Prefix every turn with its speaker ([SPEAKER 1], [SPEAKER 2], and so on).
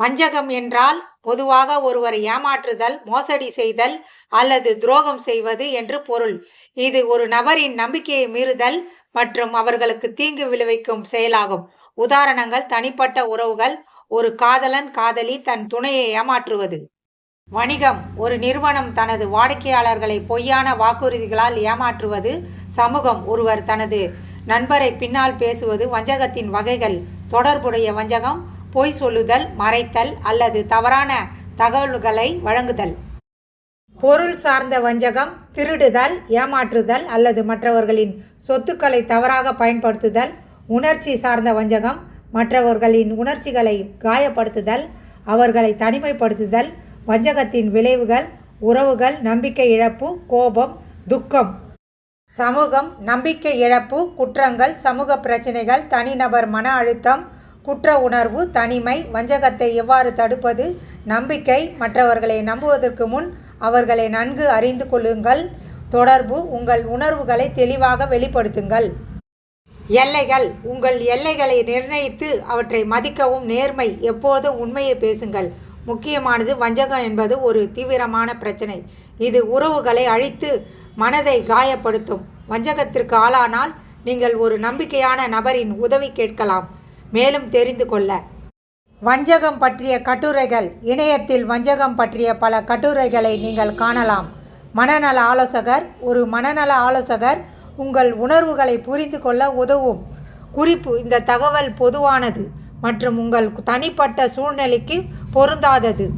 [SPEAKER 1] வஞ்சகம் என்றால் பொதுவாக ஒருவரை ஏமாற்றுதல் மோசடி செய்தல் அல்லது துரோகம் செய்வது என்று பொருள். இது ஒரு நபரின் நம்பிக்கையை மீறுதல் மற்றும் அவர்களுக்கு தீங்கு விளைவிக்கும் செயலாகும். உதாரணங்கள் தனிப்பட்ட உறவுகள் ஒரு காதலன் காதலி தன் துணையை ஏமாற்றுவது. வணிகம் ஒரு நிறுவனம் தனது வாடிக்கையாளர்களை பொய்யான வாக்குறுதிகளால் ஏமாற்றுவது. சமூகம் ஒருவர் தனது நண்பரை பின்னால் பேசுவது வஞ்சகத்தின் வகைகள். தொடர்புடைய வஞ்சகம் பொய் சொல்லுதல் மறைத்தல் அல்லது தவறான தகவல்களை வழங்குதல். பொருள் சார்ந்த வஞ்சகம் திருடுதல் ஏமாற்றுதல் அல்லது மற்றவர்களின் சொத்துக்களை தவறாக பயன்படுத்துதல் உணர்ச்சி சார்ந்த வஞ்சகம் மற்றவர்களின் உணர்ச்சிகளை காயப்படுத்துதல் அவர்களை தனிமைப்படுத்துதல் வஞ்சகத்தின் விளைவுகள் உறவுகள் நம்பிக்கை இழப்பு கோபம் துக்கம். சமூகம் நம்பிக்கை இழப்பு குற்றங்கள் சமூக பிரச்சினைகள் தனிநபர் மன அழுத்தம் குற்ற உணர்வு தனிமை வஞ்சகத்தை எவ்வாறு தடுப்பது நம்பிக்கை மற்றவர்களை நம்புவதற்கு முன் அவர்களை நன்கு அறிந்து கொள்ளுங்கள். தொடர்பு உங்கள் உணர்வுகளை தெளிவாக வெளிப்படுத்துங்கள். எல்லைகள் உங்கள் எல்லைகளை நிர்ணயித்து அவற்றை மதிக்கவும் நேர்மை எப்போதும் உண்மையை பேசுங்கள். முக்கியமானது வஞ்சகம் என்பது ஒரு தீவிரமான பிரச்சனை. இது உறவுகளை அழித்து மனதை காயப்படுத்தும். வஞ்சகத்திற்கு ஆளானால் நீங்கள் ஒரு நம்பிக்கையான நபரின் உதவி கேட்கலாம். மேலும் தெரிந்து கொள்ள. வஞ்சகம் பற்றிய கட்டுரைகள் இணையத்தில் வஞ்சகம் பற்றிய பல கட்டுரைகளை நீங்கள் காணலாம். மனநல ஆலோசகர் ஒரு மனநல ஆலோசகர் உங்கள் உணர்வுகளை புரிந்து கொள்ள உதவும். குறிப்பு இந்த தகவல் பொதுவானது மற்றும் உங்கள் தனிப்பட்ட சூழ்நிலைக்கு பொருந்தாதது.